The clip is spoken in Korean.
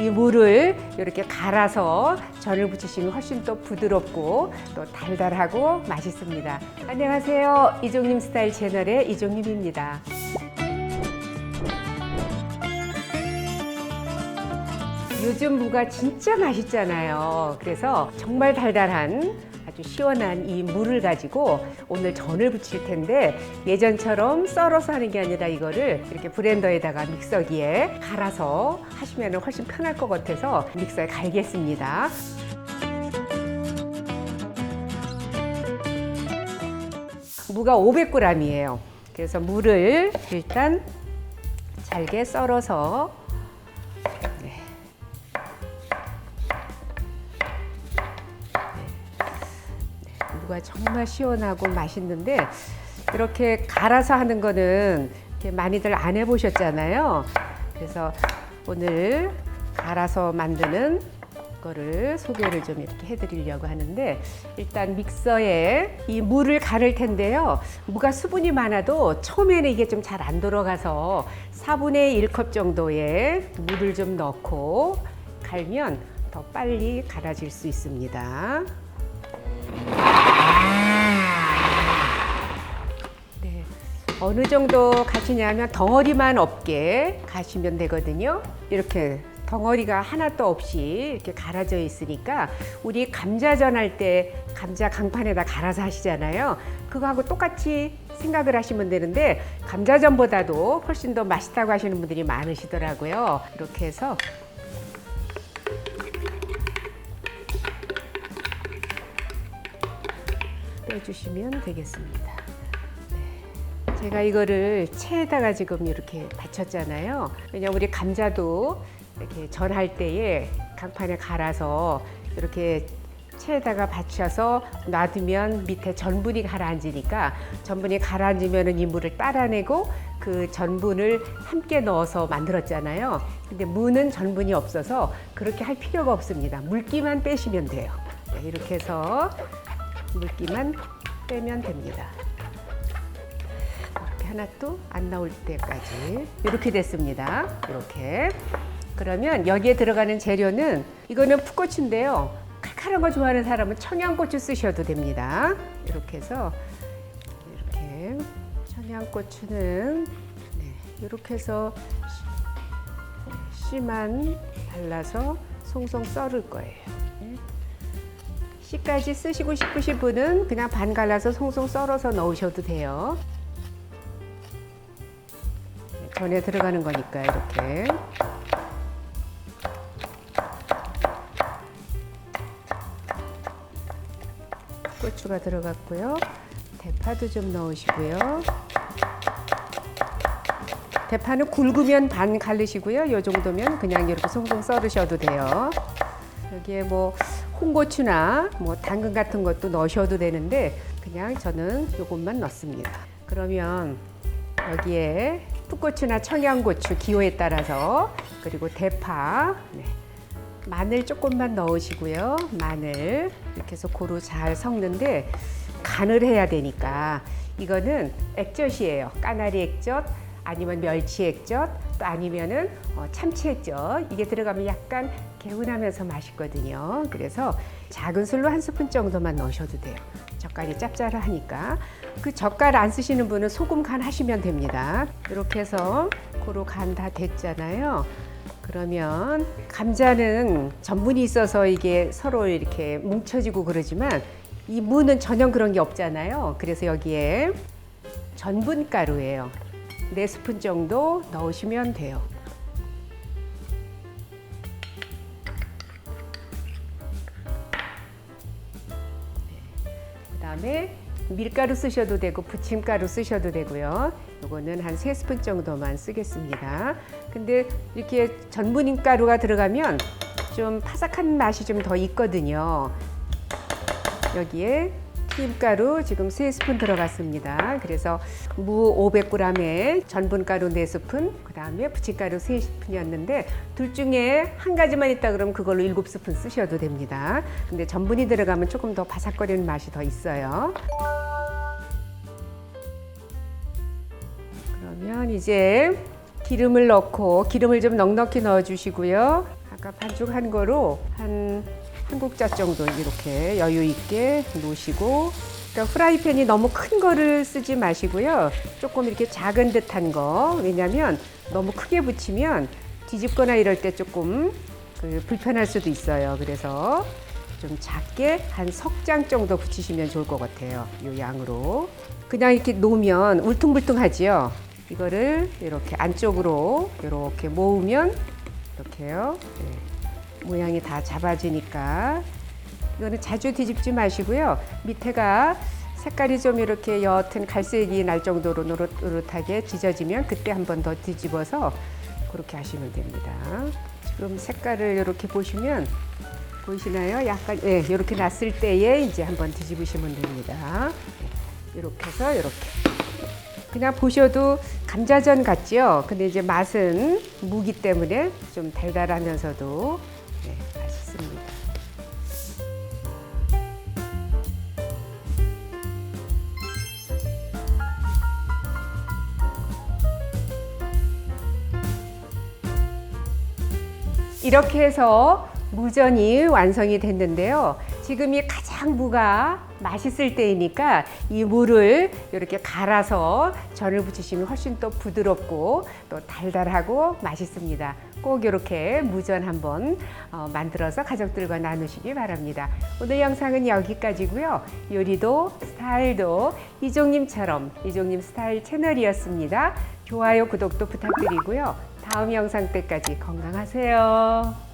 이 물을 이렇게 갈아서 전을 부치시면 훨씬 더 부드럽고 또 달달하고 맛있습니다. 안녕하세요. 이종님 스타일 채널의 이종님입니다. 요즘 무가 진짜 맛있잖아요. 그래서 정말 달달한 아주 시원한 이 물을 가지고 오늘 전을 부칠 텐데 예전처럼 썰어서 하는 게 아니라 이거를 이렇게 브랜더에다가 믹서기에 갈아서 하시면 훨씬 편할 것 같아서 믹서에 갈겠습니다. 무가 500g이에요. 그래서 물을 일단 잘게 썰어서 무가 정말 시원하고 맛있는데 이렇게 갈아서 하는 거는 많이들 안 해보셨잖아요. 그래서 오늘 갈아서 만드는 거를 소개를 좀 이렇게 해드리려고 하는데 일단 믹서에 이 물을 갈을 텐데요. 무가 수분이 많아도 처음에는 이게 좀 잘안 들어가서 4분의 1컵 정도의 물을 좀 넣고 갈면 더 빨리 갈아질 수 있습니다. 어느 정도 가시냐면 덩어리만 없게 가시면 되거든요. 이렇게 덩어리가 하나도 없이 이렇게 갈아져 있으니까 우리 감자전 할 때 감자 강판에다 갈아서 하시잖아요. 그거하고 똑같이 생각을 하시면 되는데 감자전보다도 훨씬 더 맛있다고 하시는 분들이 많으시더라고요. 이렇게 해서 빼주시면 되겠습니다. 네. 제가 이거를 체에다가 지금 이렇게 받쳤잖아요. 왜냐면 우리 감자도 이렇게 전할 때에 강판에 갈아서 이렇게 체에다가 받쳐서 놔두면 밑에 전분이 가라앉으니까 전분이 가라앉으면 이 물을 따라내고 그 전분을 함께 넣어서 만들었잖아요. 근데 무는 전분이 없어서 그렇게 할 필요가 없습니다. 물기만 빼시면 돼요. 네, 이렇게 해서 물기만 빼면 됩니다. 이렇게 하나도 안 나올 때까지 이렇게 됐습니다. 이렇게 그러면 여기에 들어가는 재료는 이거는 풋고추인데요. 칼칼한 거 좋아하는 사람은 청양고추 쓰셔도 됩니다. 이렇게 해서 이렇게 청양고추는 네, 이렇게 해서 씨- 씨만 발라서 송송 썰을 거예요. 네. 씨까지 쓰시고 싶으신 분은 그냥 반 갈라서 송송 썰어서 넣으셔도 돼요. 네, 전에 들어가는 거니까 이렇게. 고추가 들어갔고요. 대파도 좀 넣으시고요. 대파는 굵으면 반 갈르시고요. 이 정도면 그냥 이렇게 송송 썰으셔도 돼요. 여기에 뭐 홍고추나 뭐 당근 같은 것도 넣으셔도 되는데 그냥 저는 이것만 넣습니다. 그러면 여기에 풋고추나 청양고추 기호에 따라서 그리고 대파 네. 마늘 조금만 넣으시고요. 마늘 이렇게 해서 고루 잘 섞는데 간을 해야 되니까 이거는 액젓이에요. 까나리 액젓 아니면 멸치 액젓 또 아니면은 어, 참치 액젓 이게 들어가면 약간 개운하면서 맛있거든요. 그래서 작은 술로 한 스푼 정도만 넣으셔도 돼요. 젓갈이 짭짤하니까 그 젓갈 안 쓰시는 분은 소금 간 하시면 됩니다. 이렇게 해서 고루 간다 됐잖아요. 그러면 감자는 전분이 있어서 이게 서로 이렇게 뭉쳐지고 그러지만 이 무는 전혀 그런 게 없잖아요. 그래서 여기에 전분 가루예요. 네 스푼 정도 넣으시면 돼요. 다음에 밀가루 쓰셔도 되고 부침가루 쓰셔도 되고요. 요거는 한 세 스푼 정도만 쓰겠습니다. 근데 이렇게 전분인 가루가 들어가면 좀 바삭한 맛이 좀 더 있거든요. 여기에 튀 김가루 지금 세 스푼 들어갔습니다. 그래서 무 500g에 전분가루 네 스푼, 그 다음에 부침가루 세 스푼이었는데 둘 중에 한 가지만 있다 그러면 그걸로 일곱 스푼 쓰셔도 됩니다. 근데 전분이 들어가면 조금 더 바삭거리는 맛이 더 있어요. 그러면 이제 기름을 넣고 기름을 좀 넉넉히 넣어 주시고요. 아까 반죽한 거로 한 한 국자 정도 이렇게 여유 있게 놓으시고 그러니까 프라이팬이 너무 큰 거를 쓰지 마시고요. 조금 이렇게 작은 듯한 거. 왜냐면 너무 크게 붙이면 뒤집거나 이럴 때 조금 그 불편할 수도 있어요. 그래서 좀 작게 한 석 장 정도 붙이시면 좋을 것 같아요. 이 양으로. 그냥 이렇게 놓으면 울퉁불퉁하지요. 이거를 이렇게 안쪽으로 이렇게 모으면 이렇게요. 네. 모양이 다 잡아지니까 이거는 자주 뒤집지 마시고요. 밑에가 색깔이 좀 이렇게 옅은 갈색이 날 정도로 노릇노릇하게 지져지면 그때 한 번 더 뒤집어서 그렇게 하시면 됩니다. 지금 색깔을 이렇게 보시면 보이시나요? 약간 예, 이렇게 났을 때에 이제 한번 뒤집으시면 됩니다. 이렇게 해서 이렇게 그냥 보셔도 감자전 같지요. 근데 이제 맛은 무기 때문에 좀 달달하면서도 이렇게 해서 무전이 완성이 됐는데요. 지금이 가장 무가 맛있을 때이니까 이 무를 이렇게 갈아서 전을 부치시면 훨씬 또 부드럽고 또 달달하고 맛있습니다. 꼭 이렇게 무전 한번 어, 만들어서 가족들과 나누시기 바랍니다. 오늘 영상은 여기까지고요. 요리도 스타일도 이종님처럼 이종님 스타일 채널이었습니다. 좋아요, 구독도 부탁드리고요. 다음 영상 때까지 건강하세요.